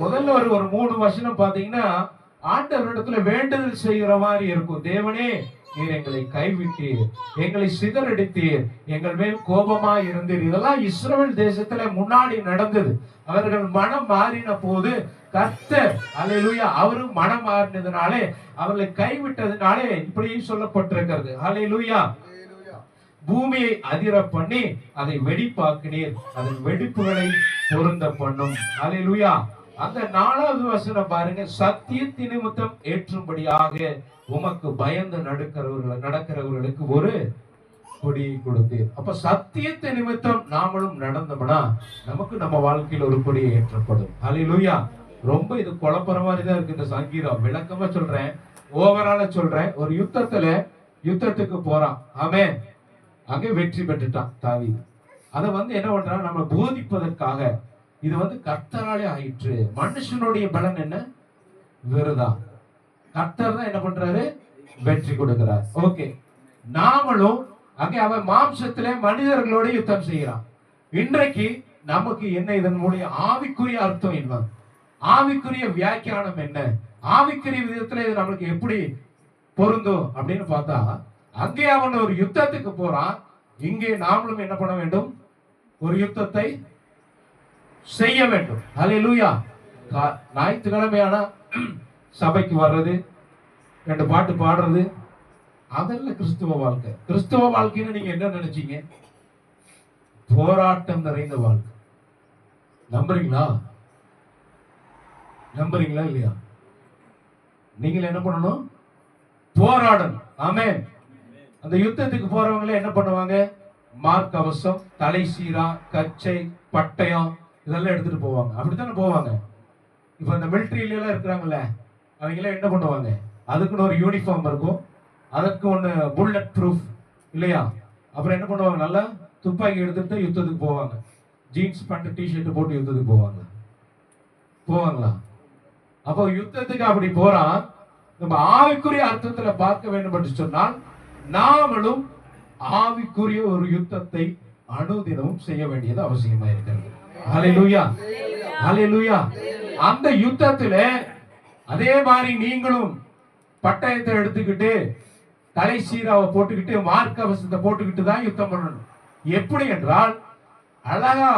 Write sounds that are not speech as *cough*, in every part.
முதல்ல ஒரு ஒரு மூணு வசனம் பாத்தீங்கன்னா ஆண்டவரிடத்துல வேண்டுதல் செய்கிற மாதிரி இருக்கும். தேவனே நீர் எங்களை கைவிட்டீர். எங்களை சிதறடித்தீர். எங்கள் மேல் கோபமா இருந்தீர். இதெல்லாம் இஸ்ரேல் தேசத்துல முன்னாடி நடந்தது. அவர்கள் மனம் மாறின போது கர்த்தர் அல்லேலூயா அவரும் மனம் மாறினதுனாலே அவர்களை கைவிட்டதுனாலே இப்படியும் சொல்லப்பட்டிருக்கிறது. அல்லேலூயா பூமியை அதிர பண்ணி அதை வெடிப்பாக்கினீர். அதன் வெடிப்புகளை பொருந்த பண்ணும் அல்லேலூயா அந்த நாலாவது வசனம் பாருங்க சத்தியத்தி நிமித்தம் ஏற்றும்படியாக உமக்கு பயந்து நடக்கிறவர்கள் நடக்கிறவர்களுக்கு ஒரு கொடியை கொடுத்தீர். அப்ப சத்தியத்தை நிமித்தம் நாமளும் நடந்தோம்னா நமக்கு நம்ம வாழ்க்கையில் ஒரு கொடியை ஏற்றப்படும். அலையிலுயா ரொம்ப இது குழப்பற மாதிரி தான் இருக்கு இந்த சங்கீதம். விளக்கமா சொல்றேன் ஓவரால சொல்றேன். ஒரு யுத்தத்துல யுத்தத்துக்கு போறான். அவன் அங்கே வெற்றி பெற்றுட்டான் தாவி அதை வந்து என்ன பண்றான்? நம்ம போதிப்பதற்காக இது வந்து கர்த்தராலே ஆயிற்று. மனுஷனுடைய பலன் என்ன? விருதா கர்த்தர் தான் என்ன பண்றாரு? வெற்றி கொடுக்கிறார். ஓகே. நாமளும் அங்கே அவன் மாம்சத்திலே மனிதர்களோட யுத்தம் செய்கிறான். இன்றைக்கு நமக்கு என்ன? இதன் மூலிய ஆவிக்குரிய அர்த்தம் என்ன? ஆவிக்குரிய வியாக்கியானம் என்ன? ஆவிக்குரிய விதத்துல இது நம்மளுக்கு எப்படி பொருந்தும் அப்படின்னு பார்த்தா அங்கே அவன் ஒரு யுத்தத்துக்கு போறான். இங்கே நாமளும் என்ன பண்ண வேண்டும்? ஒரு யுத்தத்தை செய்ய வேண்டும். ஹalleluya கா- ஞாயிற்றுக்கிழமையானா சபைக்கு வர்றது ரெண்டு பாட்டு பாடுறது அதெல்லாம் கிறிஸ்துவ வாழ்க்கை. கிறிஸ்துவ வாழ்க்கைன்னு நீங்க என்ன நினைச்சீங்க? போராட்டம் நிறைந்த வாழ்க்கை. நம்புறீங்களா? நம்புறீங்களா இல்லையா? நீங்கள் என்ன பண்ணணும்? போராடணும். ஆமே அந்த யுத்தத்துக்கு போறவங்களே என்ன பண்ணுவாங்க? மார்க் அவசம் தலை சீரா கச்சை பட்டயம் இதெல்லாம் எடுத்துட்டு போவாங்க. அப்படித்தானே போவாங்க? இப்போ இந்த மிலிட்ரியில இருக்கிறாங்கல்ல அவங்க எல்லாம் என்ன பண்ணுவாங்க? அதுக்குன்னு ஒரு யூனிஃபார்ம் இருக்கும். அதற்கு ஒன்று புல்லட் ப்ரூஃப் இல்லையா? அப்புறம் என்ன பண்ணுவாங்க? நல்லா துப்பாக்கி எடுத்துட்டு யுத்தத்துக்கு போவாங்க. ஜீன்ஸ் பேண்ட் டிஷர்ட் போட்டு யுத்தத்துக்கு போவாங்க. போவாங்களா? அப்போ யுத்தத்துக்கு அப்படி போறான் நம்ம ஆவிக்குரிய அர்த்தத்தில் பார்க்க வேண்டும் என்று சொன்னால் நாமளும் ஆவிக்குரிய ஒரு யுத்தத்தை அனுதினமும் செய்ய வேண்டியது அவசியமா இருக்கிறது. ஹalleluya. ஹalleluya அந்த யுத்தத்துல அதே மாதிரி நீங்களும் பட்டயத்தை எடுத்துக்கிட்டு தலை சீராவை போட்டுக்கிட்டு மார்க் அவசத்தை போட்டுக்கிட்டு தான் யுத்தம் பண்ணணும். எப்படி என்றால் அழகா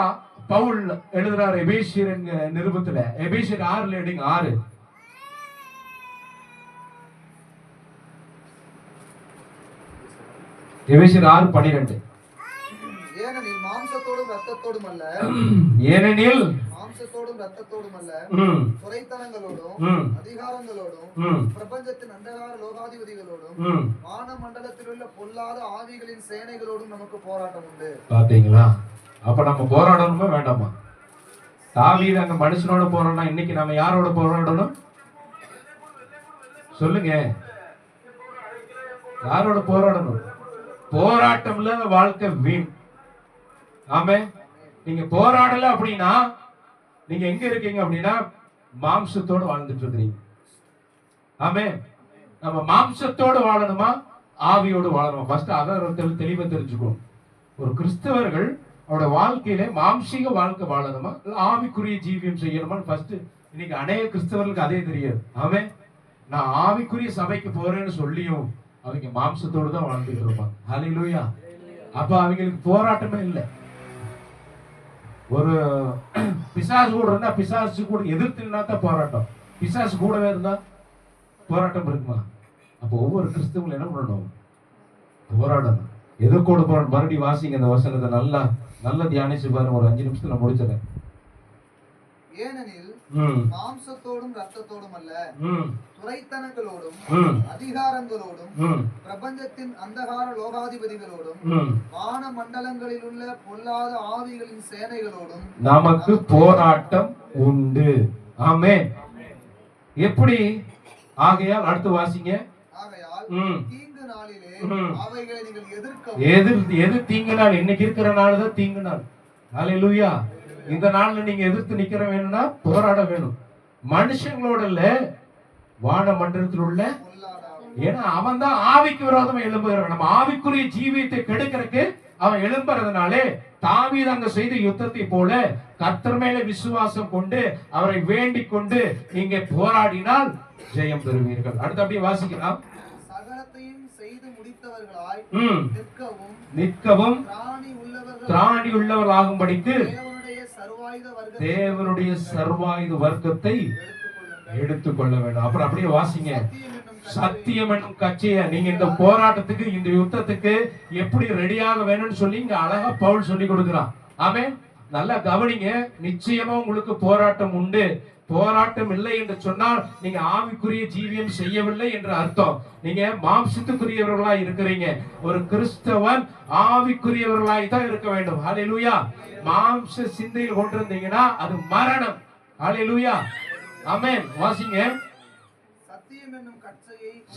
பவுல் எழுதுறாரு எபேசியர் நிருபத்துல எபேசியர் ஆறுல எடுங்க ஆறு. எபேசியர் ஆறு பனிரெண்டு. மாம்சத்தோடும் ரத்தத்தோடும் அல்ல ஏனெனில் மாம்சத்தோடும் ரத்தத்தோடும் அல்ல துறைத்தனங்களோடும் அதிகாரங்களோடும் பிரபஞ்சத்தின் அந்தகார லோகாதிபதிகளோடும். வான மண்டலத்தில் உள்ள பொல்லாத ஆவிகளின் சேனைகளோடும் நமக்கு போராட்டம் உண்டு. பாத்தீங்களா? அப்ப நம்ம போராடணுமா வேண்டாமா? தாவீது அங்க மனுஷனோட போறோம்னா இன்னைக்கு நம்ம யாரோட போராடணும்? சொல்லுங்க. யாரோட போராடணும்? போராட்டம் இல்லாத வாழ்க்கை வீண். ஆமே. நீங்க போராடல அப்படின்னா நீங்க எங்க இருக்கீங்க அப்படின்னா மாம்சத்தோடு வாழ்ந்துட்டு இருக்கிறீங்க. ஆமே. நம்ம மாம்சத்தோடு வாழணுமா? ஆவியோடு வாழணுமா? ஃபர்ஸ்ட் அதை தெளிவா தெரிஞ்சுக்கணும். ஒரு கிறிஸ்தவர்கள் அவரோட வாழ்க்கையில மாம்சீக வாழ்க்கை வாழணுமா? ஆவிக்குரிய ஜீவியம் செய்யணுமான்னு ஃபர்ஸ்ட் இன்னைக்கு அநேக கிறிஸ்தவர்களுக்கு அதே தெரியாது. ஆமே. நான் ஆவிக்குரிய சபைக்கு போறேன்னு சொல்லியும் அவங்க மாம்சத்தோடு தான் வாழ்ந்துட்டு இருப்பாங்க. ஹalleluya அப்ப அவங்களுக்கு போராட்டமே இல்லை. ஒரு *clears throat* பிசாசு கூட இருந்தா பிசாசு கூட எதிர்த்துனா தான் போராட்டம். பிசாசு கூடவே இருந்தா போராட்டம் இருக்குமா? அப்போ ஒவ்வொரு கிறிஸ்தவங்களும் என்ன பண்ணணும்? போராடணும். எதிர்கோடு போராட்டம் மறுபடியும் வாசிங்க இந்த வசனத்தை நல்லா நல்லா தியானிச்சு பாருங்க. ஒரு அஞ்சு நிமிஷத்துல முடிச்சிடறேன். ஏனெனில் மாம்சத்தோடும் ரத்தத்தோடும் அல்ல துறைத்தனங்களோடும் அதிகாரங்களோடும் பிரபஞ்சத்தின் அந்தகார லோகாதிபதிகளோடும் வான மண்டலங்களில் உள்ள பொல்லாத ஆவிகளின் சேனைகளோடும் நமக்கு போராட்டம் உண்டு. ஆமென். எப்படி? ஆகையால் அடுத்து வாசிங்க. ஆகையால் தீங்கு நாளிலே. அவைகளை நீங்கள் எதிர்க்கவும். எதிர் எது தீங்கு நாள்? இன்னைக்கு இருக்கிற நாள் தான் தீங்கு நாள். ஹalleluya. இந்த நாள்ல நீங்க எதிர்த்து நிக்கிற வேணும்னா போராட வேணும். மனுஷங்களோட இல்ல வான மண்டலத்தில் உள்ள. ஏன்னா அவன் தான் ஆவிக்கு விரோதமா எழும்புகிறவன். நம்ம ஆவிக்குரிய ஜீவியத்தை கெடுக்கிறதுக்கு அவன் எழும்புறதுனாலே தாவீது அங்க செய்த யுத்தத்தை போல கர்த்தர் மேல விசுவாசம் கொண்டு அவரை வேண்டிக் கொண்டு நீங்க போராடினால் ஜெயம் பெறுவீர்கள். அடுத்து அப்படியே வாசிக்கலாம். நிற்கவும் திராணி உள்ளவர்களாகும்படிக்கு தேவனுடைய சர்வாயுத வர்க்கத்தை எடுத்துக்கொள்ள வேண்டும். அப்புறம் அப்படியே வாசிங்க. சத்தியம் என்னும் கட்சிய நீங்க இந்த போராட்டத்துக்கு இந்த யுத்தத்துக்கு எப்படி ரெடியாக வேணும்னு சொல்லி இங்க அழகா பவுல் சொல்லி கொடுக்கிறான். ஆமே நல்லா கவனிங்க. நிச்சயமா உங்களுக்கு போராட்டம் உண்டு. போராட்டம் இல்லை என்று சொன்னால் நீங்க ஆவிக்குரிய ஜீவியம் செய்யவில்லை என்று அர்த்தம். நீங்க மாம்சத்துக்குரியவர்களா இருக்கிறீங்க. ஒரு கிறிஸ்தவன் ஆவிக்குரியவர்களாய் தான் இருக்க வேண்டும். ஹalleluya மாம்ச சிந்தையில் கொண்டிருந்தீங்கன்னா அது மரணம். ஹalleluya ஆமென் வாசிங்க.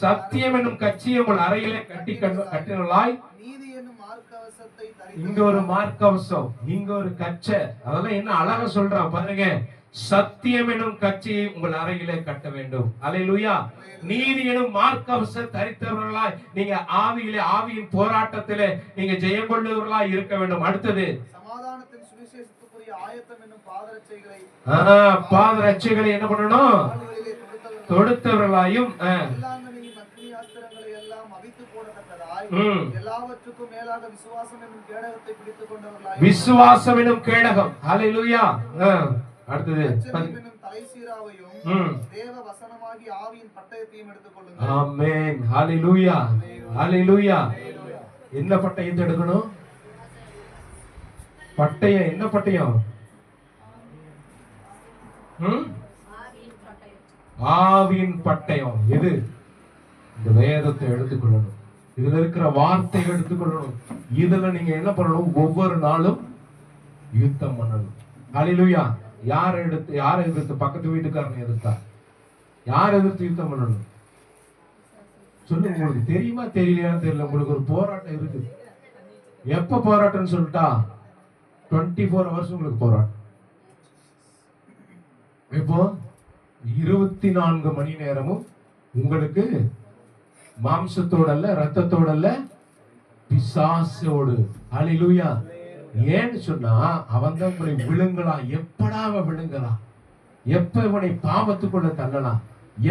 சத்தியம் என்னும் கட்சியை உங்கள் அறையிலே கட்டி கட்டினலாய் இங்க ஒரு மார்க்கவசம் இங்க ஒரு கச்சை. அதெல்லாம் என்ன அழகா சொல்றான் பாருங்க. சத்தியம் எனும் கட்சியை உங்கள் அறையிலே கட்ட வேண்டும். அலையிலுயா நீதி எனும் மார்க்கவசம் தரித்தவர்களாய் நீங்க ஆவியிலே ஆவியின் போராட்டத்திலே நீங்க ஜெயம் கொள்ளுவர்களாய் இருக்க வேண்டும். அடுத்தது. பாதரட்சைகளை என்ன பண்ணணும்? தொடுத்தவர்களாயும் கொண்டவர்களாய் விசுவாசம் எனும் கேடகம். அலையிலுயா அடுத்தது லட்சணம் என்னும் தலைசீராவையும் ம். தேவ வசனமாகி ஆவியின் பட்டயத்தையும் எடுத்துக் கொள்ளுங்கள் ஆமென். ஹalleluya. ஹalleluya. என்ன பட்டயத்தை எடுக்கணும்? பட்டயம் என்ன பட்டயம்? ஆவியின் பட்டயம். எது? இந்த வேதத்தை எடுத்துக்கொள்ளணும். இதுல இருக்கிற வார்த்தை எடுத்துக்கொள்ளணும். இதுல நீங்க என்ன பண்ணணும்? ஒவ்வொரு நாளும் யுத்தம் பண்ணணும். ஹalleluya. யார் எடுத்து யார் எதிர்த்து? பக்கத்து வீட்டுக்காரனை எதிர்த்தா? யார் எதிர்த்து யுத்தம் பண்ணணும்? சொல்லுங்க உங்களுக்கு தெரியுமா தெரியலையான்னு தெரியல. உங்களுக்கு ஒரு போராட்டம் இருக்குது. எப்ப போராட்டம்னு சொல்லிட்டா? டுவெண்ட்டி ஃபோர் ஹவர்ஸ் உங்களுக்கு போராட்டம். இப்போ இருபத்தி நான்கு மணி நேரமும் உங்களுக்கு மாம்சத்தோட அல்ல ரத்தத்தோட அல்ல பிசாசோடு. ஹalleluya ஏன்னு சொன்னா அவன் தான் உங்களை விழுங்கலாம் எப்படா அவன் விழுங்கலாம் எப்ப இவனை பாவத்துக்குள்ள தள்ளலாம்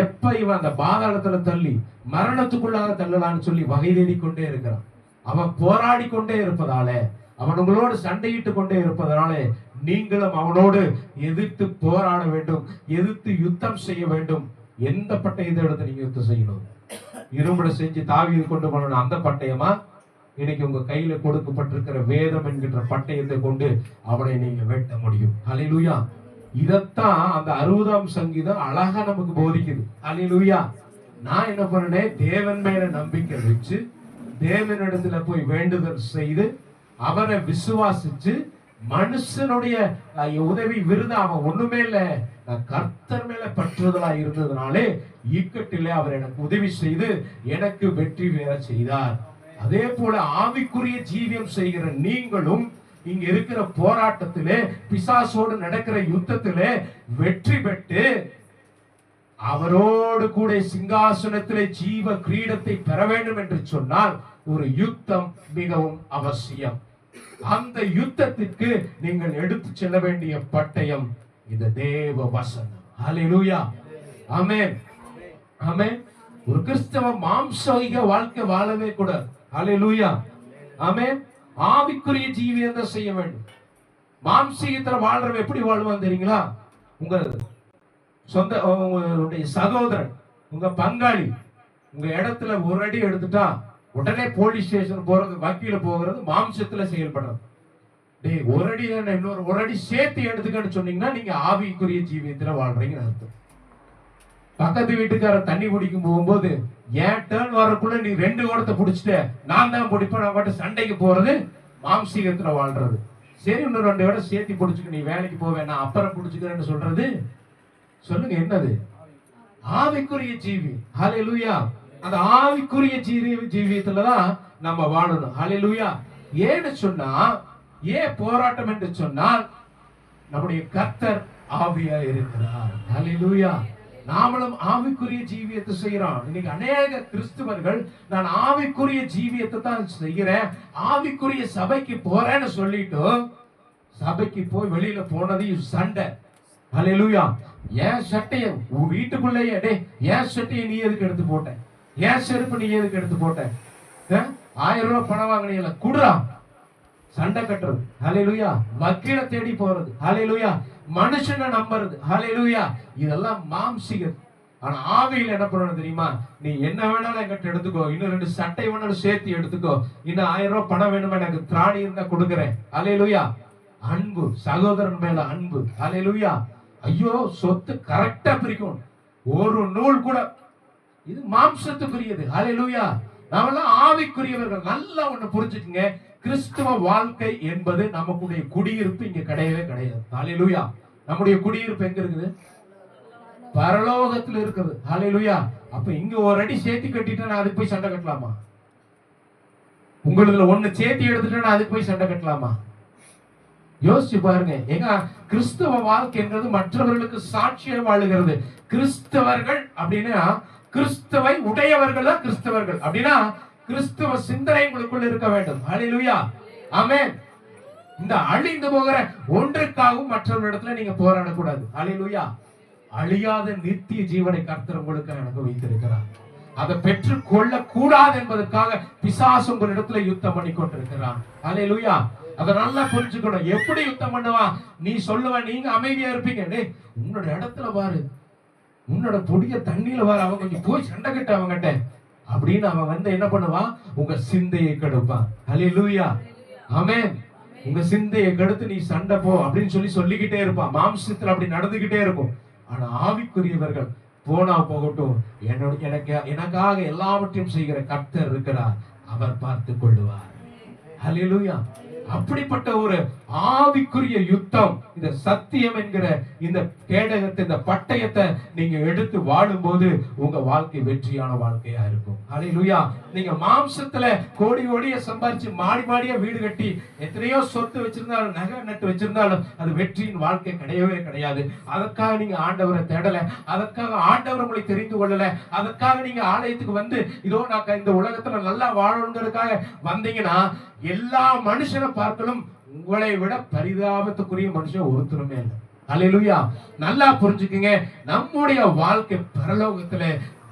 எப்ப இவன் அந்த பாதாளத்துல தள்ளி மரணத்துக்குள்ளாக தள்ளலாம்னு சொல்லி வகை தேடி கொண்டே இருக்கிறான். அவன் போராடி கொண்டே இருப்பதால அவன் உங்களோடு சண்டையிட்டு கொண்டே இருப்பதனால நீங்களும் அவனோடு எதிர்த்து போராட வேண்டும் எதிர்த்து யுத்தம் செய்ய வேண்டும். எந்த பட்டயத்தை எடுத்து நீங்க யுத்தம் செய்யணும்? இரும்புல செஞ்சு தாவி கொண்டு போன அந்த பட்டயமா? இன்னைக்கு உங்க கையில கொடுக்கப்பட்டிருக்கிற வேதம் என்கின்ற பட்டயத்தை கொண்டு அவனை நீங்க வெட்ட முடியும். அலிலுயா இதத்தான் அந்த அறுபதாம் சங்கீதம் அழகா நமக்கு போதிக்குது. அலிலுயா நான் என்ன பண்ணேன் தேவன் மேல நம்பிக்கை வச்சு தேவனிடத்துல போய் வேண்டுதல் செய்து அவரை விசுவாசிச்சு மனுஷனுடைய உதவி விருது அவன் ஒண்ணுமே இல்லை. நான் கர்த்தர் மேல பற்றுதலா இருந்ததுனாலே இக்கட்டிலே அவர் எனக்கு உதவி செய்து எனக்கு வெற்றி பெற செய்தார். அதே போல ஆவிக்குரிய ஜீவியம் செய்கிற நீங்களும் இங்க இருக்கிற போராட்டத்திலே பிசாசோடு நடக்கிற யுத்தத்திலே வெற்றி பெற்று அவரோடு கூட சிங்காசனத்திலே ஜீவ கிரீடத்தை பெற வேண்டும் என்று சொன்னால் ஒரு யுத்தம் மிகவும் அவசியம். அந்த யுத்தத்திற்கு நீங்கள் எடுத்து செல்ல வேண்டிய பட்டயம் இந்த தேவ வசனம். ஹalleluya ஆமென் ஆமென் ஒரு கிறிஸ்தவ மாம்சீக வாழ்க்கை வாழவே கூடாது. அலையலூயா ஆமே ஆவிக்குரிய ஜீவியத்தை செய்ய வேண்டும்? மாம்சீகத்துல வாழ்றவன் எப்படி வாழ்வான் தெரியுங்களா? உங்க சொந்த உங்களுடைய சகோதரன் உங்க பங்காளி உங்க இடத்துல ஒரு அடி எடுத்துட்டா உடனே போலீஸ் ஸ்டேஷன் போறது வக்கீல போகிறது மாம்சத்துல செயல்படுறது. டேய் ஒரு அடி இன்னொரு ஒரு அடி சேர்த்து எடுத்துக்கன்னு சொன்னீங்கன்னா நீங்க ஆவிக்குரிய ஜீவியத்துல வாழ்றீங்கன்னு அர்த்தம். பக்கத்து வீட்டுக்கார தண்ணி குடிக்கும் போகும்போது ஏன் டேர்ன் வர்றதுக்குள்ள நீ ரெண்டு கோடத்தை பிடிச்சிட்ட? நான் தான் பிடிப்பேன் நான் பாட்டு சண்டைக்கு போறது மாம்சீகத்துல வாழ்றது. சரி இன்னும் ரெண்டு விட சேர்த்து பிடிச்சிக்க நீ வேலைக்கு போவேன் நான் அப்புறம் பிடிச்சிக்கிறேன்னு சொல்றது? சொல்லுங்க என்னது? ஆவிக்குரிய ஜீவி. ஹalleluya. அந்த ஆவிக்குரிய ஜீவி ஜீவியத்துல தான் நம்ம வாழணும். ஹalleluya. ஏன்னு சொன்னா ஏன் போராட்டம் என்று சொன்னால் நம்முடைய கர்த்தர் ஆவியா இருக்கிறார். ஹalleluya. நாமளும் ஆவிக்குரிய ஜீவியத்தை செய்யறோம். இன்னைக்கு அநேக கிறிஸ்துவர்கள் நான் ஆவிக்குரிய ஜீவியத்தை தான் செய்கிறேன். ஆவிக்குரிய சபைக்கு போறேன்னு சொல்லிட்டு சபைக்கு போய் வெளியில போனதையும் சண்டை. அலையலூயா ஏன் சட்டைய உன் வீட்டுக்குள்ளேயே டே ஏன் சட்டையை நீ எதுக்கு எடுத்து போட்டேன் ஏன் செருப்பு நீ எதுக்கு எடுத்து போட்ட? ஆயிரம் ரூபாய் பணம் வாங்கினீங்களா குடுறா. சண்டை கட்டுறது. அலையலூயா வக்கீல தேடி போறது. அலையலூயா மனுஷனை நம்புறது. ஹலெலுயா இதெல்லாம் மாம்சிகம். ஆனா ஆவியில் என்ன பண்ணணும் தெரியுமா? நீ என்ன வேணாலும் என்கிட்ட எடுத்துக்கோ. இன்னும் ரெண்டு சட்டை வேணாலும் சேர்த்து எடுத்துக்கோ. இன்னும் ஆயிரம் ரூபாய் பணம் வேணுமா? எனக்கு திராணி இருந்தா கொடுக்குறேன். அலையலுயா அன்பு. சகோதரன் மேல அன்பு. அலையலுயா ஐயோ சொத்து கரெக்டா பிரிக்கும் ஒரு நூல் கூட. இது மாம்சத்துக்குரியது. அலையலுயா நாமெல்லாம் ஆவிக்குரியவர்கள். நல்லா ஒண்ணு புரிஞ்சுக்குங்க. கிறிஸ்துவ வாழ்க்கை என்பது நமக்குடைய குடியிருப்பு இங்க கிடையவே கிடையாது. ஹalleluya. நம்முடைய குடியிருப்பு எங்க இருக்குது? பரலோகத்துல இருக்குது. ஹalleluya. அப்ப இங்க ஒரு அடி சேர்த்து கட்டிட்டா நான் அதுக்கு போய் சண்டை கட்டலாமா? உங்களதுல ஒண்ணு சேர்த்து எடுத்துட்டா நான் அதுக்கு போய் சண்டை கட்டலாமா? யோசிச்சு பாருங்க. ஏங்க கிறிஸ்தவ வாழ்க்கைன்றது மற்றவர்களுக்கு சாட்சியம் வாழுகிறது. கிறிஸ்தவர்கள் அப்படின்னா கிறிஸ்தவை உடையவர்கள் தான் கிறிஸ்தவர்கள். அப்படின்னா கிறிஸ்துவ சிந்தனை உங்களுக்குள்ள இருக்க வேண்டும். அழிலுயா ஆமென் இந்த அழிந்து போகிற ஒன்றுக்காகவும் மற்றவர்களிடத்துல நீங்க போராடக்கூடாது. அழிலுயா அழியாத நித்திய ஜீவனை கர்த்தர் உங்களுக்கு எனக்கு வைத்திருக்கிறார். அதை பெற்று கொள்ள கூடாது என்பதற்காக பிசாசு உங்களிடத்துல யுத்தம் பண்ணி கொண்டிருக்கிறான் லுயா அதை நல்லா புரிஞ்சுக்கணும். எப்படி யுத்தம் பண்ணுவான் நீ சொல்லுவ நீங்க அமைதியா இருப்பீங்க. உன்னோட இடத்துல பாரு. உன்னோட பொடிய தண்ணியில பாரு. அவங்க போய் சண்டை கட்ட அவங்கிட்ட அப்படின்னு அவன் வந்து என்ன பண்ணுவான்? உங்க சிந்தையை கெடுப்பான். லூயா ஆமென் உங்க சிந்தையை கெடுத்து நீ சண்டை போ அப்படின்னு சொல்லி சொல்லிக்கிட்டே இருப்பான். மாம்சத்தில் அப்படி நடந்துகிட்டே இருக்கும். ஆனா ஆவிக்குரியவர்கள் போனா போகட்டும். என்னோட எனக்கு எனக்காக எல்லாவற்றையும் செய்கிற கர்த்தர் இருக்கிறார். அவர் பார்த்து கொள்ளுவார். ஹalleluya அப்படிப்பட்ட ஒரு ஆவிக்குரிய யுத்தம். இந்த சத்தியம் என்கிற இந்த கேடகத்தை இந்த பட்டயத்தை நீங்க எடுத்து வாழும்போது உங்க வாழ்க்கை வெற்றியான வாழ்க்கையா இருக்கும். ஹalleluya நீங்க மாம்சத்துல கோடி கோடிய சம்பாரிச்சு மாடி மாடியா வீடு கட்டி எத்தனையோ சொத்து வச்சிருந்தாலும் நகை நட்டு வச்சிருந்தாலும் அது வெற்றியின் வாழ்க்கை கிடையவே கிடையாது. அதற்காக நீங்க ஆண்டவரை தேடல அதற்காக ஆண்டவர் உங்களை தெரிந்து கொள்ளல அதற்காக நீங்க ஆலயத்துக்கு வந்து இதோ நான் இந்த உலகத்துல நல்லா வாழணுங்கிறதுக்காக வந்தீங்கன்னா எல்லா மனுஷனை பார்க்கலும் உங்களை விட பரிதாபத்துக்குரிய மனுஷன் ஒருத்தருமே இல்லை. அல்லேலூயா நல்லா புரிஞ்சுக்குங்க. நம்முடைய வாழ்க்கை பரலோகத்துல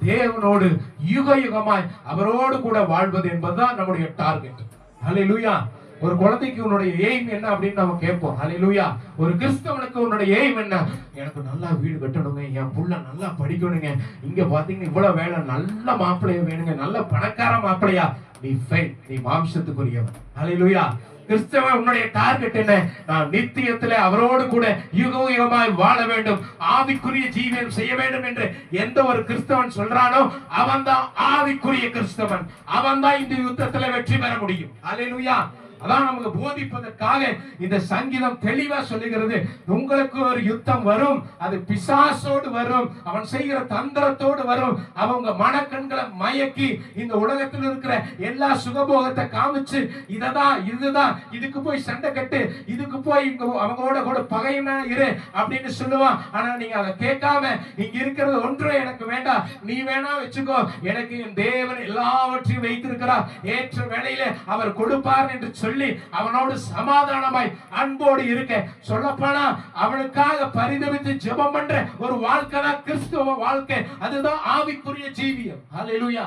தேவனோடு யுக யுகமாய் அவரோடு கூட வாழ்வது என்பதுதான் நம்முடைய டார்கெட் அல்லேலூயா ஒரு குழந்தைக்கு உன்னுடைய எய்ம் என்ன அப்படின்னு நம்ம கேட்போம். அல்லேலூயா ஒரு கிறிஸ்தவனுக்கு உன்னுடைய எய்ம் என்ன? எனக்கு நல்லா வீடு கட்டணுங்க. என் புள்ள நல்லா படிக்கணுங்க. இங்க பாத்தீங்கன்னா இவ்வளவு வேலை நல்ல மாப்பிள்ளைய வேணுங்க. நல்ல பணக்கார மாப்பிள்ளையா. நீ ஃபெயில் நீ மாம்சத்துக்குரியவன். அலையிலுயா கிறிஸ்தவன் உன்னுடைய டார்கெட் என்ன? நான் நித்தியத்துல அவரோடு கூட யுக யுகமாய் வாழ வேண்டும். ஆவிக்குரிய ஜீவியம் செய்ய வேண்டும் என்று எந்த ஒரு கிறிஸ்தவன் சொல்றானோ அவன் தான் ஆவிக்குரிய கிறிஸ்தவன். அவன் தான் இந்த யுத்தத்துல வெற்றி பெற முடியும். அலையிலுயா அதான் நமக்கு போதிப்பதற்காக இந்த சங்கீதம் தெளிவா சொல்லுகிறது. உங்களுக்கு ஒரு யுத்தம் வரும். அது பிசாசோடு வரும். அவன் செய்கிற தந்திரத்தோடு வரும். அவங்க மனக்கண்களை மயக்கி இந்த உலகத்தில் இருக்கிற எல்லா சுகபோகத்தை காமிச்சு இததான் இதுதான் இதுக்கு போய் சண்டை கட்டு இதுக்கு போய் இங்க அவங்களோட கூட பகையினா இரு அப்படின்னு சொல்லுவான் ஆனா நீங்க அதை கேட்காம இங்க இருக்கிறது ஒன்றும் எனக்கு வேண்டாம் நீ வேணா வச்சுக்கோ. எனக்கு என் தேவன் எல்லாவற்றையும் வைத்திருக்கிறார். ஏற்ற வேளையில அவர் கொடுப்பார் என்று சொல்லி அவனோடு சமாதானமாய் அன்போடு இருக்க. சொல்லப்போனா அவனுக்காக பரிதவித்து ஜெபம் பண்ற ஒரு வாழ்க்கை தான் கிறிஸ்துவ வாழ்க்கை. அதுதான் ஆவிக்குரிய ஜீவியம். ஹalleluya.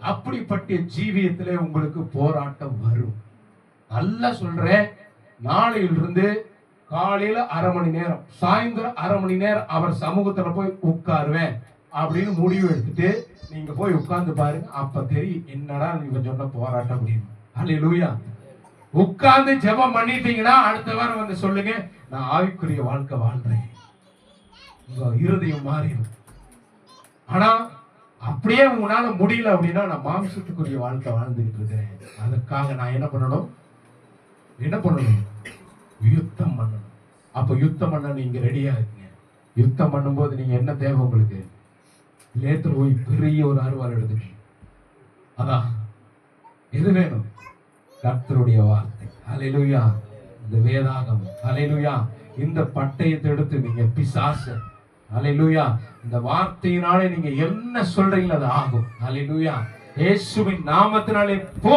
அப்படிப்பட்ட ஜீவியத்திலே உங்களுக்கு போராட்டம் வரும். நல்லா சொல்றேன் நாளையிலிருந்து காலையில அரை மணி நேரம் சாயந்தரம் அரை மணி நேரம் அவர் சமூகத்துல போய் உட்காருவேன் அப்படின்னு முடிவு எடுத்துட்டு நீங்க போய் உட்கார்ந்து பாருங்க. அப்ப தெரியும் என்னடா நீங்க சொன்ன போராட்டம் அப்படின்னு. அல்லேலூயா உட்கார்ந்து ஜெபம் பண்ணிட்டீங்கன்னா அடுத்த வாரம் வந்து சொல்லுங்க நான் ஆவிக்குரிய வாழ்க்கை வாழ்றேன். உங்க இருதயம் மாறிடும். ஆனா அப்படியே உங்களால முடியல அப்படின்னா நான் மாம்சத்துக்குரிய வாழ்க்கை வாழ்ந்துகிட்டு இருக்கிறேன். அதுக்காக நான் என்ன பண்ணணும்? என்ன பண்ணணும்? யுத்தம் பண்ணணும். அப்ப யுத்தம் பண்ண நீங்க ரெடியா இருக்கீங்க. யுத்தம் பண்ணும்போது நீங்க என்ன தேவை உங்களுக்கு? லேத்துல போய் பெரிய ஒரு அருவாள் எடுத்துக்கணும். அதான் எது வேணும்? கர்த்தருடைய வார்த்தை. அலையிலுயா இந்த வேதாகம் அலையிலுயா இந்த பட்டயத்தை எடுத்து நீங்க பிசாச. அலையிலுயா இந்த வார்த்தையினாலே நீங்க என்ன சொல்றீங்களோ அது ஆகும். அலையிலுயா இயேசுவின் நாமத்தினாலே போ.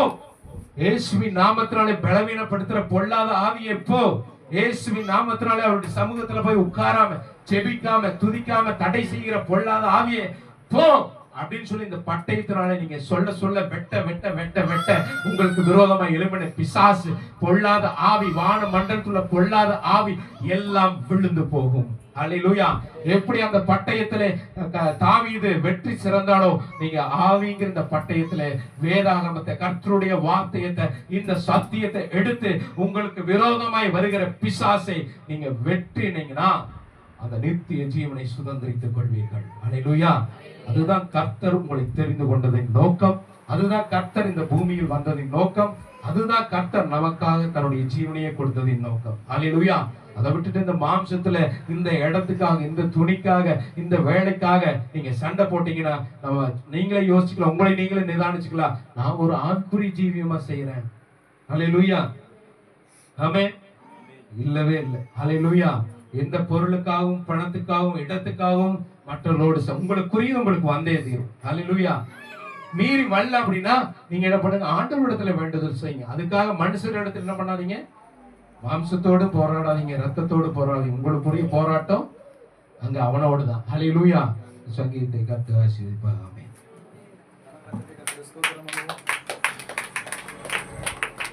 இயேசுவின் நாமத்தினாலே பலவீனப்படுத்துற பொல்லாத ஆவியை போ. இயேசுவின் நாமத்தினாலே அவருடைய சமூகத்துல போய் உட்காராம செபிக்காம துதிக்காம தடை செய்கிற பொல்லாத ஆவியை போ. அப்படின்னு சொல்லி இந்த பட்டயத்தினால நீங்க சொல்ல சொல்ல வெட்ட வெட்ட வெட்ட வெட்ட உங்களுக்கு விரோதமா எழுப்பின பிசாசு பொல்லாத ஆவி வான மண்டலத்துள்ள பொல்லாத ஆவி எல்லாம் விழுந்து போகும். அலையிலுயா எப்படி அந்த பட்டயத்துல தாவி தாவீது வெற்றி சிறந்தாலோ நீங்க ஆவிங்கிற இந்த பட்டயத்துல வேதாகமத்தை கர்த்தருடைய வார்த்தையத்தை இந்த சத்தியத்தை எடுத்து உங்களுக்கு விரோதமாய் வருகிற பிசாசை நீங்க வெற்றினீங்கன்னா அந்த நித்திய ஜீவனை சுதந்திரித்துக் கொள்வீர்கள். அல்லேலூயா அதுதான் கர்த்தர் உங்களை தெரிந்து கொண்டதின் நோக்கம். அதுதான் கர்த்தர் இந்த பூமியில் வந்ததின் நோக்கம். அதுதான் கர்த்தர் நமக்காக தன்னுடைய ஜீவனையை கொடுத்ததின் நோக்கம். அல்லேலூயா அதை விட்டுட்டு இந்த மாம்சத்துல இந்த இடத்துக்காக இந்த துணிக்காக இந்த வேலைக்காக நீங்க சண்டை போட்டீங்கன்னா நம்ம நீங்களே யோசிச்சுக்கலாம் உங்களை நீங்களே நிதானிச்சுக்கலாம். நான் ஒரு ஆண்குறி ஜீவியமா செய்யறேன் அல்லேலூயா ஆமே இல்லவே இல்லை. அல்லேலூயா எந்த பொருளுக்காகவும் பணத்துக்காகவும் இடத்துக்காகவும் மற்றவர்களோடு உங்களுக்குரிய உங்களுக்கு வந்தே தீரும். அல்லேலூயா மீறி வரல அப்படின்னா நீங்க என்ன பண்ணுங்க? ஆண்டவரிடத்துல வேண்டுதல் செய்யுங்க. அதுக்காக மனுஷர் இடத்துல என்ன பண்ணாதீங்க? மாம்சத்தோடு போராடாதீங்க ரத்தத்தோடு போராடாதீங்க. உங்களுக்குரிய போராட்டம் அங்க அவனோடு தான் ஹalleluya சங்கீதத்தை கத்து ஆசிரியப்பாங்க